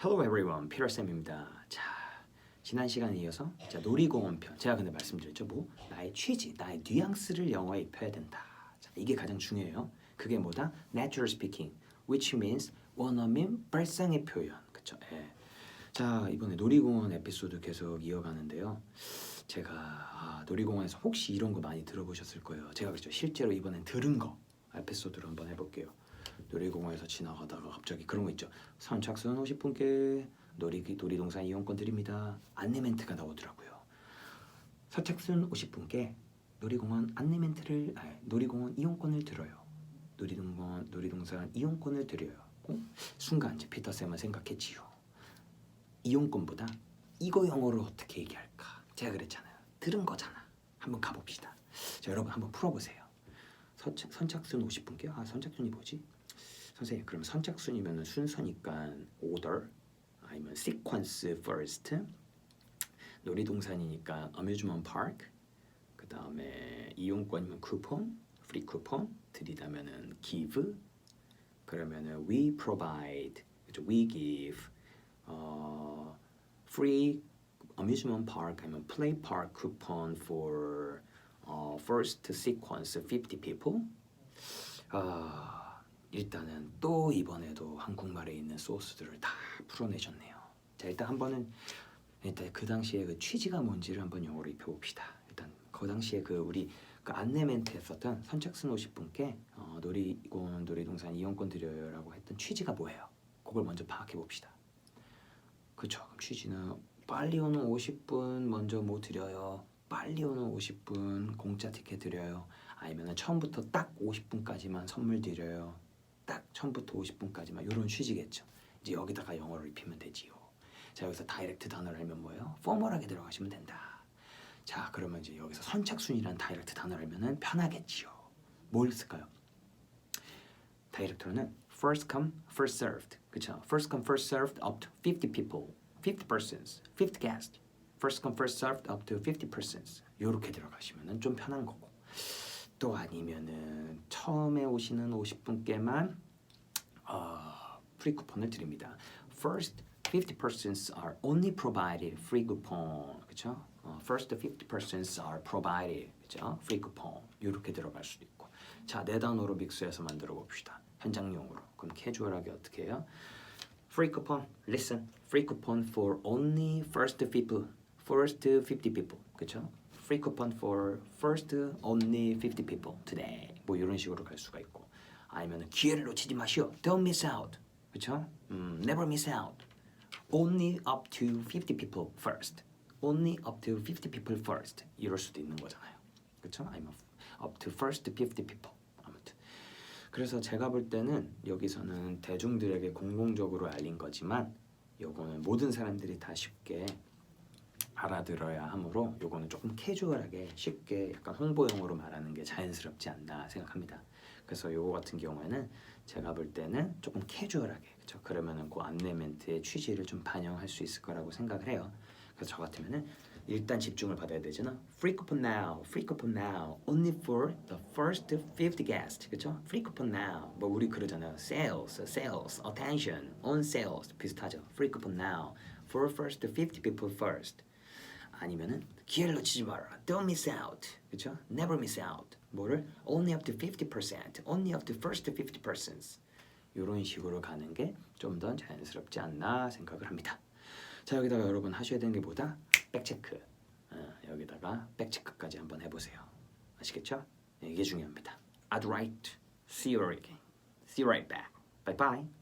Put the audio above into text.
Hello everyone, 피터쌤입니다. 자, 지난 시간에 이어서 자, 놀이공원 편. 제가 근데 말씀드렸죠, 뭐 나의 취지, 나의 뉘앙스를 영어에 입혀야 된다. 자, 이게 가장 중요해요. 그게 뭐다? Natural speaking, which means 원어민 발상의 표현. 그쵸? 예. 자, 이번에 놀이공원 에피소드 계속 이어가는데요. 제가 아, 놀이공원에서 혹시 이런 거 많이 들어보셨을 거예요. 제가 그렇죠. 실제로 이번엔 들은 거 에피소드로 한번 해볼게요. 놀이공원에서 지나가다가 갑자기 그런 거 있죠. 선착순 50분께 놀이 놀이동산 이용권 드립니다. 안내 멘트가 나오더라고요. 선착순 50분께 놀이공원 안내 멘트를 아, 놀이공원 이용권을 드려요. 놀이동원 놀이동산 이용권을 드려요. 어? 순간 이제 피터 쌤은 생각했지요. 이용권보다 이거 영어로 어떻게 얘기할까? 제가 그랬잖아요. 들은 거잖아. 한번 가봅시다. 자, 여러분 한번 풀어보세요. 선착, 선착순 50분께 아 선착순이 뭐지? 선생님 그럼 선착순이면 순서니까 order 아니면 sequence first 놀이동산이니까 amusement park 그 다음에 이용권이면 쿠폰 free 쿠폰 드리다면은 give 그러면은 we provide 그죠 we give 어, free amusement park 아니면 play park coupon for 어, first sequence 50 people 아, 일단은 또 이번에도 한국말에 있는 소스들을 다 풀어내셨네요. 자 일단 한 번은 일단 그 당시에 그 취지가 뭔지를 한번 영어로 입혀봅시다. 일단 그 당시에 그 우리 그 안내 멘트에 썼던 선착순 50분께 어, 놀이공원 놀이동산 이용권 드려요라고 했던 취지가 뭐예요? 그걸 먼저 파악해 봅시다. 그쵸? 그럼 취지는 빨리 오는 50분 먼저 뭐 드려요? 빨리 오는 50분 공짜 티켓 드려요. 아니면 처음부터 딱 50분까지만 선물 드려요. 딱 처음부터 50분까지만 이런 취지겠죠. 이제 여기다가 영어를 입히면 되지요. 자 여기서 다이렉트 단어를 알면 뭐예요? 포멀하게 들어가시면 된다. 자 그러면 이제 여기서 선착순이란 다이렉트 단어를 알면은 편하겠지요. 뭘 쓸까요? 다이렉트로는 first come first served 그쵸? first come first served up to 50 people 50 persons 50 guests first come first served up to 50 persons 요렇게 들어가시면은 좀 편한 거고 또 아니면은 처음에 오시는 50분께만 어, 프리 쿠폰을 드립니다. First 50 persons are only provided free coupon. 그렇죠? 어, first 50 persons are provided. 그렇죠? free coupon. 이렇게 들어갈 수도 있고. 자, 네 단어로 믹스해서 만들어 봅시다. 현장용으로. 그럼 캐주얼하게 어떻게 해요? Free coupon. Listen. Free coupon for only first people. First 50 people. 그렇죠? Free coupon for first only 50 people today. 뭐 이런 식으로 갈 수가 있고. 아니면 기회를 놓치지 마시오. Don't miss out. 그렇죠? 음, never miss out. Only up to 50 people first. Only up to 50 people first. 이럴 수도 있는 거잖아요. 그렇죠? up to first 50 people. 그래서 제가 볼 때는 여기서는 대중들에게 공공적으로 알린 거지만 요거는 모든 사람들이 다 쉽게 알아들어야 하므로 요거는 조금 캐주얼하게 쉽게 약간 홍보용어로 말하는 게 자연스럽지 않나 생각합니다. 그래서 요거 같은 경우에는 제가 볼 때는 조금 캐주얼하게 그렇죠. 그러면은 그 안내 멘트의 취지를 좀 반영할 수 있을 거라고 생각을 해요. 그래서 저 같으면은 일단 집중을 받아야 되잖아. Free coupon now, free coupon now, only for the first 50 guests. 그렇죠? Free coupon now. 뭐 우리 그러잖아요. Sales, sales, attention, on sales 비슷하죠. Free coupon now for first 50 people first. 아니면은 기회를 놓치지 마라. Don't miss out. 그렇죠? Never miss out. 뭐를 only up to 50%, only up to first 50 persons. 이런 식으로 가는 게 좀 더 자연스럽지 않나 생각을 합니다. 자 여기다가 여러분 하셔야 되는 게 뭐다? 백체크. 어, 여기다가 백체크까지 한번 해보세요. 아시겠죠? 네, 이게 중요합니다. I'd to see you again. See you right back. Bye bye.